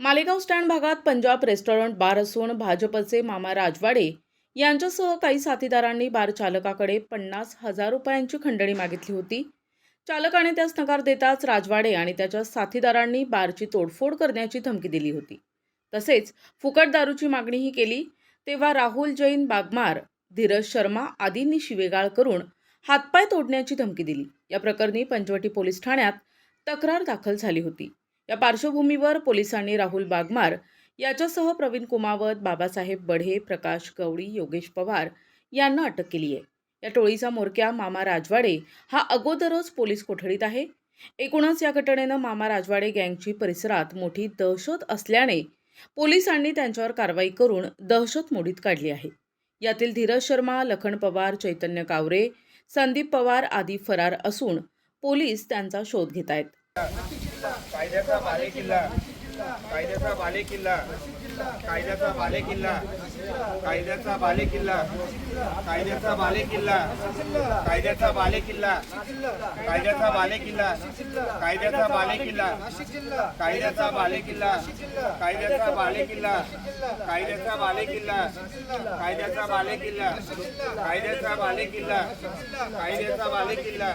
Malegaon stand भागात Punjab restaurant bar असून भाजपचे मामा राजवाडे यांच्यासह काही साथीदारांनी बार चालकाकडे पन्नास हजार रुपयांची खंडणी मागितली होती. चालकाने त्यास नकार देताच राजवाडे आणि त्याच्या साथीदारांनी बारची तोडफोड करण्याची धमकी दिली होती. तसेच फुकट दारूची मागणीही केली. तेव्हा राहुल जैन बागमार धीरज शर्मा आदींनी शिवेगाळ करून हातपाय तोडण्याची धमकी दिली. या प्रकरणी पंचवटी पोलीस ठाण्यात तक्रार दाखल झाली होती. या पार्श्वभूमीवर पोलिसांनी राहुल बागमार याच्यासह प्रवीण कुमावत बाबासाहेब बढे प्रकाश गवळी योगेश पवार यांना अटक केली आहे. या टोळीचा मोरक्या मामा राजवाडे हा अगोदरच पोलीस कोठडीत आहे. एकूणच या घटनेनं मामा राजवाडे गँगची परिसरात मोठी दहशत असल्याने पोलिसांनी त्यांच्यावर कारवाई करून दहशत मोडीत काढली आहे. यातील धीरज शर्मा लखन पवार चैतन्य कावरे संदीप पवार आदी फरार असून पोलीस त्यांचा शोध घेत आहेत. कायद्याचा बालेकिल्ला कायद्याचा बालेकिल्ला कायद्याचा बालेकिल्ला कायद्याचा बालेकिल्ला कायद्याचा बालेकिल्ला कायद्याचा बालेकिल्ला कायद्याचा बालेकिल्ला कायद्याचा बालेकिल्ला कायद्याचा बालेकिल्ला कायद्याचा बालेकिल्ला कायद्याचा बालेकिल्ला कायद्याचा बालेकिल्ला कायद्याचा बालेकिल्ला कायद्याचा बालेकिल्ला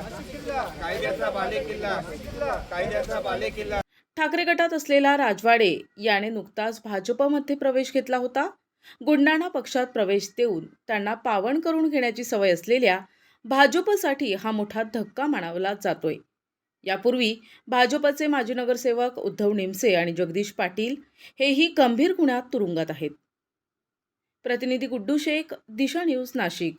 कायद्याचा बालेकिल्ला कायद्याचा बालेकिल्ला ठाकरे गटात असलेला राजवाडे याने नुकताच भाजपमध्ये प्रवेश घेतला होता. गुंडाणा पक्षात प्रवेश देऊन त्यांना पावन करून घेण्याची सवय असलेल्या भाजपसाठी हा मोठा धक्का मानवला जातोय. यापूर्वी भाजपचे माजी नगरसेवक उद्धव निमसे आणि जगदीश पाटील हेही गंभीर गुन्ह्यात तुरुंगात आहेत. प्रतिनिधी गुड्डू शेख दिशा न्यूज नाशिक.